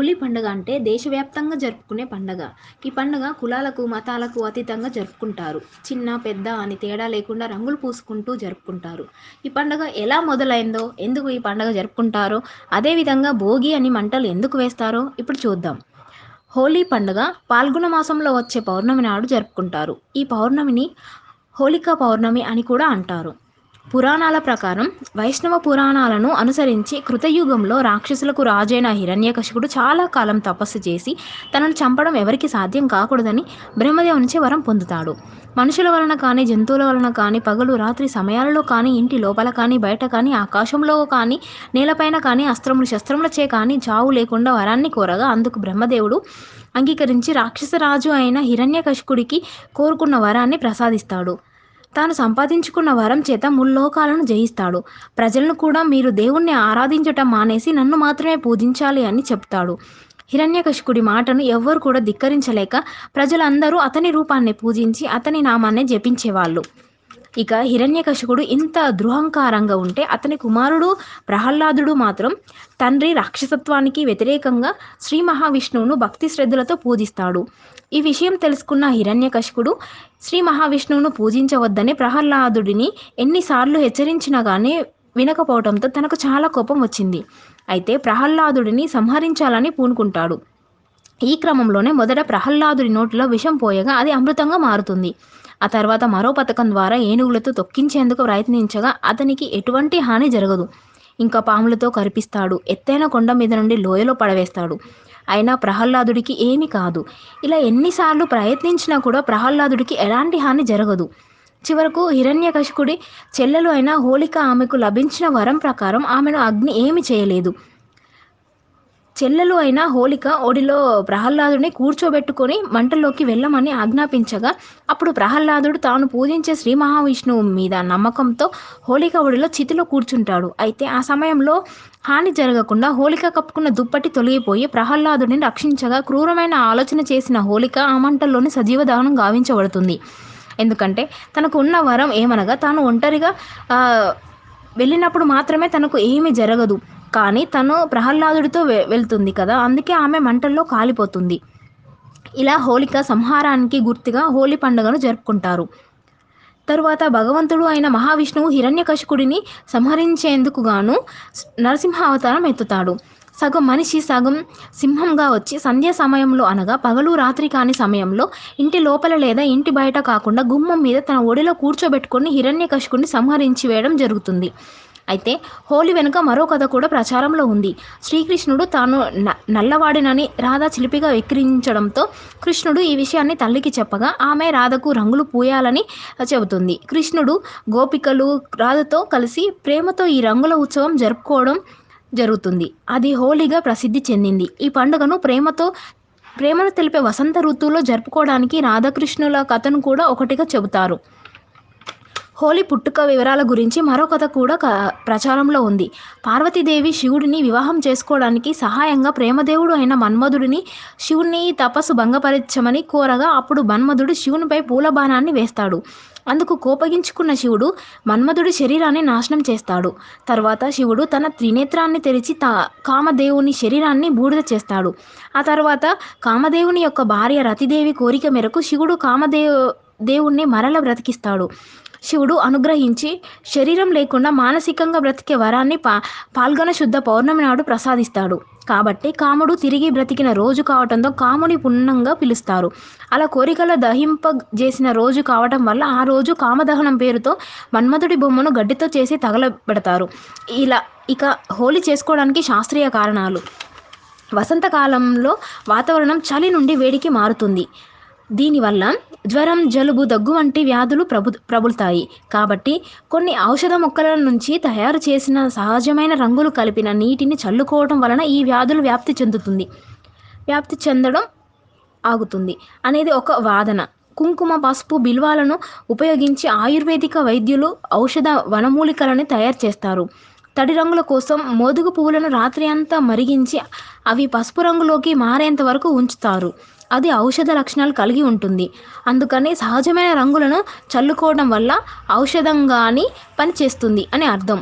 హోలీ పండుగ అంటే దేశవ్యాప్తంగా జరుపుకునే పండుగ. ఈ పండుగ కులాలకు మతాలకు అతీతంగా జరుపుకుంటారు. చిన్న పెద్ద అని తేడా లేకుండా రంగులు పూసుకుంటూ జరుపుకుంటారు. ఈ పండుగ ఎలా మొదలైందో ఎందుకు ఈ పండుగ జరుపుకుంటారో అదేవిధంగా భోగి అని మంటలు ఎందుకు వేస్తారో ఇప్పుడు చూద్దాం. హోలీ పండుగ పాల్గొన మాసంలో వచ్చే పౌర్ణమి నాడు జరుపుకుంటారు. ఈ పౌర్ణమిని హోళికా పౌర్ణమి అని కూడా అంటారు. పురాణాల ప్రకారం వైష్ణవ పురాణాలను అనుసరించి కృతయుగంలో రాక్షసులకు రాజైన హిరణ్యకశిపుడు చాలా కాలం తపస్సు చేసి తనను చంపడం ఎవరికి సాధ్యం కాకూడదని బ్రహ్మదేవు నుంచి వరం పొందుతాడు. మనుషుల వలన కానీ జంతువుల వలన కానీ పగలు రాత్రి సమయాలలో కానీ ఇంటి లోపల కానీ బయట కానీ ఆకాశంలో కానీ నేలపైన కానీ అస్త్రములు శస్త్రములచే కానీ చావు లేకుండా వరాన్ని కోరగా అందుకు బ్రహ్మదేవుడు అంగీకరించి రాక్షసరాజు అయిన హిరణ్యకశికుడికి కోరుకున్న వరాన్ని ప్రసాదిస్తాడు. తాను సంపాదించుకున్న వరం చేత ముల్లోకాలను జయిస్తాడు. ప్రజలను కూడా మీరు దేవుణ్ణి ఆరాధించటం మానేసి నన్ను మాత్రమే పూజించాలి అని చెప్తాడు. హిరణ్యకశికుడి మాటను ఎవ్వరు కూడా ధిక్కరించలేక ప్రజలందరూ అతని రూపాన్ని పూజించి అతని నామాన్ని జపించేవాళ్ళు. ఇక హిరణ్యకశకుడు ఇంత దృహంకారంగా ఉంటే అతని కుమారుడు ప్రహ్లాదుడు మాత్రం తండ్రి రాక్షసత్వానికి వ్యతిరేకంగా శ్రీ మహావిష్ణువును భక్తి శ్రద్ధలతో పూజిస్తాడు. ఈ విషయం తెలుసుకున్న హిరణ్యకశకుడు శ్రీ మహావిష్ణువును పూజించవద్దని ప్రహ్లాదుడిని ఎన్నిసార్లు హెచ్చరించినా కానీ వినకపోవడంతో తనకు చాలా కోపం వచ్చింది. అయితే ప్రహ్లాదుడిని సంహరించాలని పూనుకుంటాడు. ఈ క్రమంలోనే మొదట ప్రహ్లాదుడి నోటిలో విషం పోయగా అది అమృతంగా మారుతుంది. ఆ తర్వాత మరో పథకం ద్వారా ఏనుగులతో తొక్కించేందుకు ప్రయత్నించగా అతనికి ఎటువంటి హాని జరగదు. ఇంకా పాములతో కరిపిస్తాడు. ఎత్తైన కొండ మీద నుండి లోయలో పడవేస్తాడు. అయినా ప్రహ్లాదుడికి ఏమి కాదు. ఇలా ఎన్నిసార్లు ప్రయత్నించినా కూడా ప్రహ్లాదుడికి ఎలాంటి హాని జరగదు. చివరకు హిరణ్యకశికుడి చెల్లెలు అయిన హోళిక ఆమెకు లభించిన వరం ప్రకారం ఆమెను అగ్ని ఏమి చేయలేదు. చెల్లెలు అయిన హోళిక ఒడిలో ప్రహ్లాదుడిని కూర్చోబెట్టుకొని మంటల్లోకి వెళ్ళమని ఆజ్ఞాపించగా అప్పుడు ప్రహ్లాదుడు తాను పూజించే శ్రీ మహావిష్ణువు మీద నమ్మకంతో హోళిక ఒడిలో చితిలో కూర్చుంటాడు. అయితే ఆ సమయంలో హాని జరగకుండా హోళిక కప్పుకున్న దుప్పటి తొలగిపోయి ప్రహ్లాదుడిని రక్షించగా క్రూరమైన ఆలోచన చేసిన హోళిక ఆ మంటల్లోని సజీవ దహనం గావించబడుతుంది. ఎందుకంటే తనకు ఉన్న వరం ఏమనగా తాను ఒంటరిగా వెళ్ళినప్పుడు మాత్రమే తనకు ఏమీ జరగదు. కానీ తను ప్రహ్లాదుడితో వె వెళ్తుంది కదా అందుకే ఆమె మంటల్లో కాలిపోతుంది. ఇలా హోళిక సంహారానికి గుర్తుగా హోలీ పండుగను జరుపుకుంటారు. తరువాత భగవంతుడు అయిన మహావిష్ణువు హిరణ్యకశికుడిని సంహరించేందుకు గాను నరసింహ అవతారం ఎత్తుతాడు. సగం మనిషి సగం సింహంగా వచ్చి సంధ్య సమయంలో అనగా పగలు రాత్రి కాని సమయంలో ఇంటి లోపల లేదా ఇంటి బయట కాకుండా గుమ్మం మీద తన ఒడిలో కూర్చోబెట్టుకొని హిరణ్యకశికుడిని సంహరించి వేయడం జరుగుతుంది. అయితే హోలీ వెనుక మరో కథ కూడా ప్రచారంలో ఉంది. శ్రీకృష్ణుడు తాను నల్లవాడినని రాధ చిలిపిగా వెక్కిరించడంతో కృష్ణుడు ఈ విషయాన్ని తల్లికి చెప్పగా ఆమె రాధకు రంగులు పూయాలని చెబుతుంది. కృష్ణుడు గోపికలు రాధతో కలిసి ప్రేమతో ఈ రంగుల ఉత్సవం జరుపుకోవడం జరుగుతుంది. అది హోలీగా ప్రసిద్ధి చెందింది. ఈ పండుగను ప్రేమతో ప్రేమను తెలిపే వసంత ఋతువులో జరుపుకోవడానికి రాధాకృష్ణుల కథను కూడా ఒకటిగా చెబుతారు. హోలీ పుట్టుక వివరాల గురించి మరో కథ కూడా ప్రచారంలో ఉంది. పార్వతీదేవి శివుడిని వివాహం చేసుకోవడానికి సహాయంగా ప్రేమదేవుడు అయిన మన్మధుడిని శివుని తపస్సు భంగపరచమని కోరగా అప్పుడు మన్మధుడు శివునిపై పూల బాణాన్ని వేస్తాడు. అందుకు కోపగించుకున్న శివుడు మన్మధుడి శరీరాన్ని నాశనం చేస్తాడు. తర్వాత శివుడు తన త్రినేత్రాన్ని తెరిచి తా కామదేవుని శరీరాన్ని బూడిద చేస్తాడు. ఆ తర్వాత కామదేవుని యొక్క భార్య రతిదేవి కోరిక మేరకు శివుడు కామదేవు దేవుణ్ణి మరల బ్రతికిస్తాడు. శివుడు అనుగ్రహించి శరీరం లేకుండా మానసికంగా బ్రతికే వరాన్ని పా పాల్గొన శుద్ధ పౌర్ణమి నాడు ప్రసాదిస్తాడు. కాబట్టి కాముడు తిరిగి బ్రతికిన రోజు కావటంతో కాముని పుణ్యంగా పిలుస్తారు. అలా కోరికల దహింప చేసిన రోజు కావటం వల్ల ఆ రోజు కామదహనం పేరుతో మన్మధుడి బొమ్మను గడ్డితో చేసి తగలబెడతారు. ఇలా ఇక హోలీ చేసుకోవడానికి శాస్త్రీయ కారణాలు. వసంతకాలంలో వాతావరణం చలి నుండి వేడికి మారుతుంది. దీనివల్ల జ్వరం జలుబు దగ్గు వంటి వ్యాధులు ప్రభు ప్రబులుతాయి. కాబట్టి కొన్ని ఔషధ మొక్కల నుంచి తయారు చేసిన సహజమైన రంగులు కలిపిన నీటిని చల్లుకోవడం వలన ఈ వ్యాధులు వ్యాప్తి చెందుతుంది. వ్యాప్తి చెందడం ఆగుతుంది. అనేది ఒక వాదన. కుంకుమ పసుపు బిల్వాలను ఉపయోగించి ఆయుర్వేదిక వైద్యులు ఔషధ వనమూలికలను తయారు చేస్తారు. తడి రంగుల కోసం మోదుగు పువ్వులను రాత్రి అంతా మరిగించి అవి పసుపు రంగులోకి మారేంత వరకు ఉంచుతారు. అది ఔషధ లక్షణాలు కలిగి ఉంటుంది. అందుకని సహజమైన రంగులను చల్లుకోవడం వల్ల ఔషధంగాని పనిచేస్తుంది అని అర్థం.